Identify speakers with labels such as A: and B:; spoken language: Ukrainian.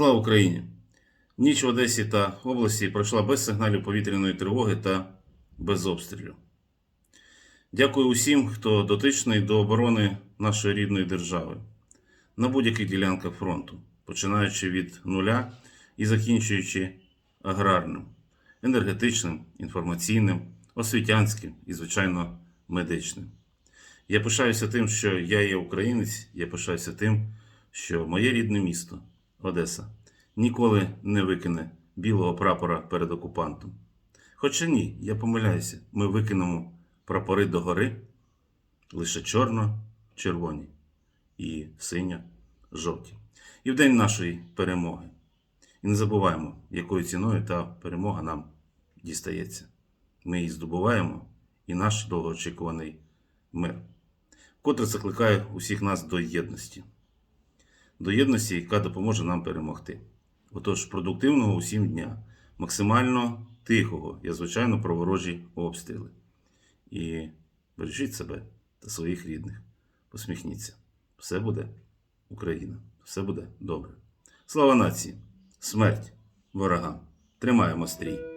A: Слава Україні! Ніч в Одесі та області пройшла без сигналів повітряної тривоги та без обстрілів. Дякую усім, хто дотичний до оборони нашої рідної держави на будь-яких ділянках фронту, починаючи від нуля і закінчуючи аграрним, енергетичним, інформаційним, освітянським і, звичайно, медичним. Я пишаюся тим, що я є українець, я пишаюся тим, що моє рідне місто, Одеса, ніколи не викине білого прапора перед окупантом. Хоча ні, я помиляюся, ми викинемо прапори догори лише чорно-червоні і синьо-жовті. І в день нашої перемоги. І не забуваємо, якою ціною та перемога нам дістається. Ми її здобуваємо і наш довгоочікуваний мир. Котре закликає усіх нас до єдності. До єдності, яка допоможе нам перемогти. Отож, продуктивного усім дня, максимально тихого, я звичайно про ворожі обстріли. І бережіть себе та своїх рідних. Посміхніться. Все буде Україна, все буде добре. Слава нації! Смерть ворогам! Тримаємо стрій!